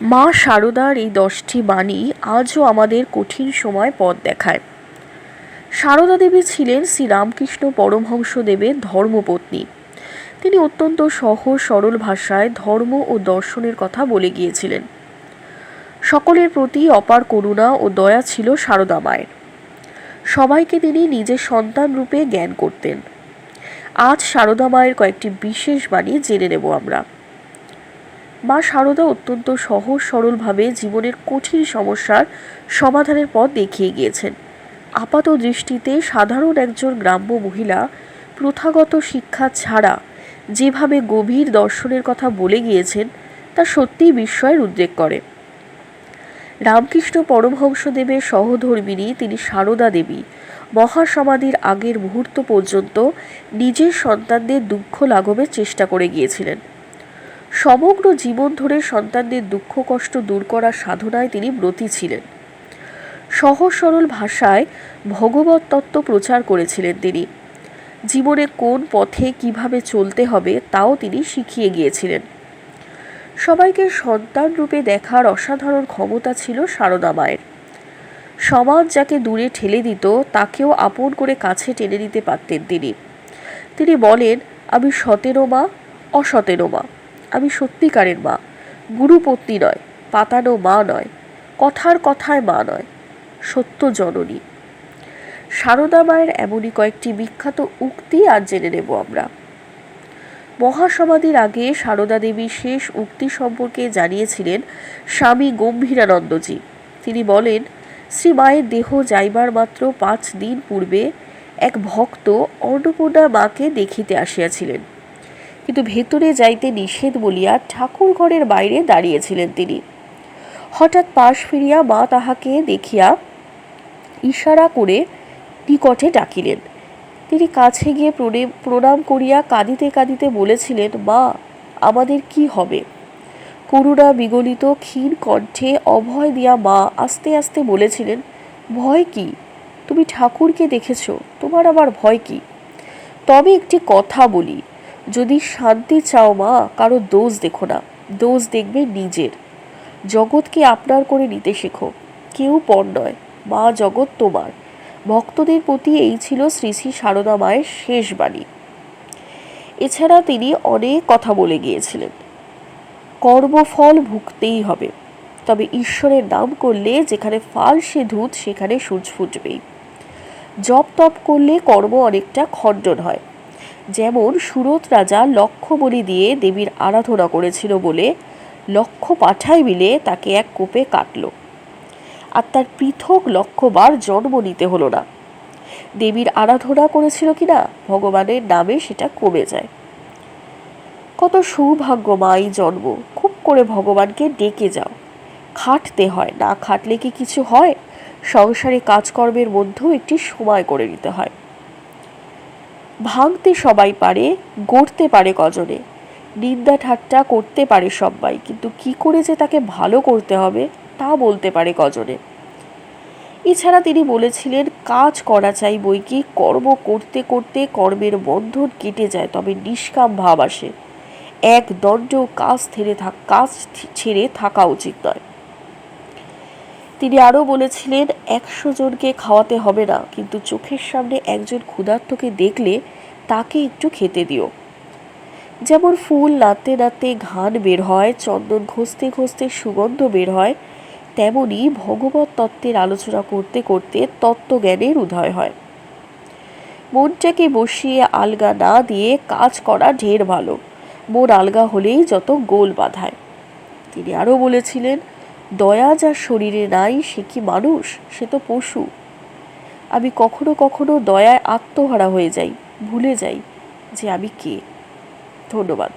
মা শারদার এই দশটি বাণী আজও আমাদের কঠিন সময় পথ দেখায়। সারদা দেবী ছিলেন শ্রী রামকৃষ্ণ পরমহংসদেবের ধর্মপত্নী। তিনি অত্যন্ত সহজ, সরল ভাষায় ধর্ম ও দর্শনের কথা বলে গিয়েছিলেন। সকলের প্রতি অপার করুণা ও দয়া ছিল সারদা মায়ের। সবাইকে তিনি নিজের সন্তান রূপে জ্ঞান করতেন। আজ সারদা মায়ের কয়েকটি বিশেষ বাণী জেনে নেব আমরা। মা শারদা অত্যন্ত সহজ সরলভাবে জীবনের কঠিন সমস্যার সমাধানের পথ দেখিয়ে গিয়েছেন। আপাত দৃষ্টিতে সাধারণ একজন গ্রাম্য মহিলা প্রথাগত শিক্ষা ছাড়া যেভাবে গভীর দর্শনের কথা বলে গিয়েছেন, তা সত্যিই বিস্ময়ের উদ্রেক করে। রামকৃষ্ণ পরমহংসদেবের সহধর্মিণী তিনি সারদা দেবী। মহাসমাধির আগের মুহূর্ত পর্যন্ত নিজের সন্তানদের দুঃখ লাঘবের চেষ্টা করে গিয়েছিলেন। সমগ্র জীবন ধরে সন্তানদের দুঃখ, কষ্ট দূর করার সাধনায় তিনি ব্রতী ছিলেন। সহজ, সরল ভাষায় ভগবত তত্ত্ব প্রচার করেছিলেন তিনি। জীবনে কোন পথে কীভাবে চলতে হবে তাও তিনি শিখিয়ে গিয়েছিলেন। সবাইকে সন্তান রূপে দেখার অসাধারণ ক্ষমতা ছিল সারদা মায়ের। সমাজ যাকে দূরে ঠেলে দিত, তাকেও আপন করে কাছে টেনে নিতে পারতেন তিনি। তিনি বলেন, আমি সতেরো মা, অসতেরো মা। আমি সত্যিকারের মা। গুরুপত্নী নয়, পাতানো মা নয়, কথার কথায় মা নয়, সত্য জননী। সারদা মায়ের এমনই কয়েকটি বিখ্যাত উক্তি আজ জেনে নেব আমরা। মহাসমাধির আগে সারদা দেবী শেষ উক্তি সম্পর্কে জানিয়েছিলেন স্বামী গম্ভীরানন্দজি। তিনি বলেন, শ্রী মায়ের দেহ যাইবার মাত্র পাঁচ দিন পূর্বে এক ভক্ত অন্নপূর্ণা মাকে দেখিতে আসিয়াছিলেন। কিন্তু ভেতরে যাইতে নিষেধ বলিয়া ঠাকুর ঘরের বাইরে দাঁড়িয়েছিলেন তিনি। হঠাৎ পাশ ফিরিয়া মা তাহাকে দেখিয়া ইশারা করে নিকটে ডাকিলেন। তিনি কাছে গিয়ে প্রণাম করিয়া কাঁদিতে কাঁদিতে বলেছিলেন, মা, আমাদের কি হবে? করুণা বিগলিত ক্ষীণ কণ্ঠে অভয় দিয়া মা আস্তে আস্তে বলেছিলেন, ভয় কি? তুমি ঠাকুরকে দেখেছ, তোমার আবার ভয় কি? তবে একটি কথা বলি যদি শান্তি চাও মা, কারও দোষ দেখো না। দোষ দেখবে নিজের। জগৎকে আপনার করে নিতে শেখো। কেউ পর নয়, মা জগৎ তোমার। ভক্তদের প্রতি এই ছিল শ্রী শ্রী সারদা মায়ের শেষ বাণী। এছাড়া তিনি অনেক কথা বলে গিয়েছিলেন। কর্মফল ভুগতেই হবে। তবে ঈশ্বরের নাম করলে যেখানে ফাল সে ধূত, সেখানে সূর্য ফুটবেই জপ তপ করলে কর্ম অনেকটা খণ্ডন হয়। যেমন সুরত রাজা লক্ষ বলি দিয়ে দেবীর আরাধনা করেছিল বলে লক্ষ পাঠায় মিলে তাকে এক কোপে কাটল। আর তার পৃথক লক্ষবার জন্ম নিতে হলো না। দেবীর আরাধনা করেছিল কিনা ভগবানের নামে সেটা কমে যায়। কত সৌভাগ্য মা এই জন্ম। খুব করে ভগবানকে ডেকে যাও। খাটতে হয়। না খাটলে কি কিছু হয়? সংসারে কাজকর্মের মধ্যেও একটি সময় করে নিতে হয়। ভাঙতে সবাই পারে, গড়তে পারে কজনে। নিন্দা ঠাট্টা করতে পারে সবাই, কিন্তু কি করে যে তাকে ভালো করতে হবে, তা বলতে পারে কজনে। এছাড়া তিনি বলেছিলেন, কাজ করা চাই বই কি কর্ম করতে করতে কর্মের বন্ধন কেটে যায়, তবে নিষ্কাম ভাব আসে। এক দণ্ড কাজ ছেড়ে থাক কাজ ছেড়ে থাকা উচিত নয়। তিনি আরও বলেছিলেন, একশো জনকে খাওয়াতে হবে না, কিন্তু চোখের সামনে একজন ক্ষুধার্তকে দেখলে তাকে একটু খেতে দিও। যেমন ফুল নাড়তে নাড়তে ঘান বের হয়, চন্দন ঘষতে ঘষতে সুগন্ধ বের হয়, তেমনি ভগবত তত্ত্বের আলোচনা করতে করতে তত্ত্বজ্ঞানের উদয় হয়। মনটাকে বসিয়ে আলগা না দিয়ে কাজ করা ঢের ভালো, মন আলগা হলেই যত গোল বাঁধায়। তিনি আরও বলেছিলেন দয়া যার শরীরে নাই, সে কি মানুষ? সে তো পশু। আমি কখনো কখনো দয়ায় আত্মহারা হয়ে যাই, ভুলে যাই যে আমি কে। ধন্যবাদ।